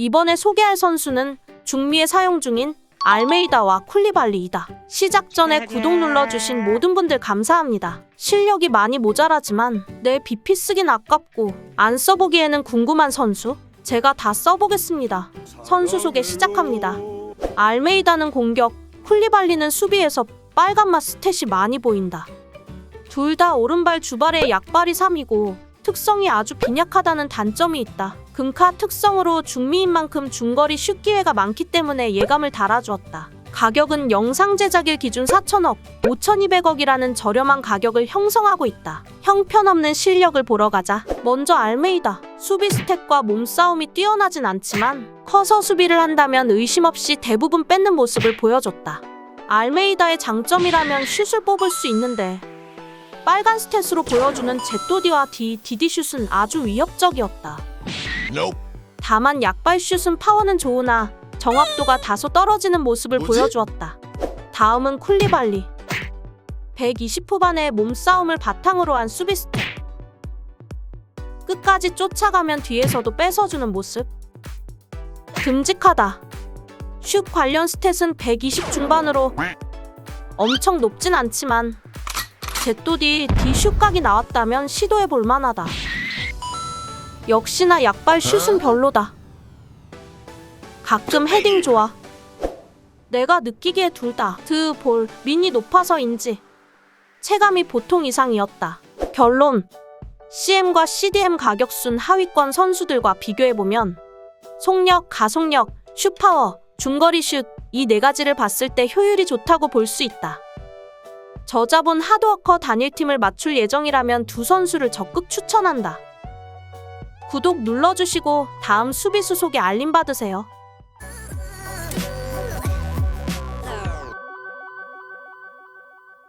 이번에 소개할 선수는 중미에 사용 중인 알메이다와 쿨리발리이다. 시작 전에 구독 눌러주신 모든 분들 감사합니다. 실력이 많이 모자라지만 내 BP 쓰긴 아깝고 안 써보기에는 궁금한 선수 제가 다 써보겠습니다. 선수 소개 시작합니다. 알메이다는 공격, 쿨리발리는 수비에서 빨간맛 스탯이 많이 보인다. 둘 다 오른발 주발의 약발이 3이고 특성이 아주 빈약하다는 단점이 있다. 금카 특성으로 중미인 만큼 중거리 슛 기회가 많기 때문에 예감을 달아주었다. 가격은 영상 제작일 기준 4천억, 5,200억이라는 저렴한 가격을 형성하고 있다. 형편없는 실력을 보러 가자. 먼저 알메이다. 수비 스탯과 몸싸움이 뛰어나진 않지만 커서 수비를 한다면 의심 없이 대부분 뺏는 모습을 보여줬다. 알메이다의 장점이라면 슛을 뽑을 수 있는데 빨간 스탯으로 보여주는 제토디와 디 디디슛은 아주 위협적이었다. 다만 약발슛은 파워는 좋으나 정확도가 다소 떨어지는 모습을? 보여주었다. 다음은 쿨리발리. 120 후반의 몸싸움을 바탕으로 한 수비 스텝. 끝까지 쫓아가면 뒤에서도 뺏어주는 모습. 듬직하다. 슛 관련 스탯은 120 중반으로 엄청 높진 않지만 제또디 디슛 각이 나왔다면 시도해 볼 만하다. 역시나 약발 슛은 별로다. 가끔 헤딩 좋아. 내가 느끼기에 둘 다 드, 볼, 민이 높아서인지 체감이 보통 이상이었다. 결론 CM과 CDM 가격순 하위권 선수들과 비교해보면 속력, 가속력, 슛파워, 중거리 슛 이 네 가지를 봤을 때 효율이 좋다고 볼 수 있다. 저자본 하드워커 단일팀을 맞출 예정이라면 두 선수를 적극 추천한다. 구독 눌러주시고 다음 수비수 소개 알림 받으세요.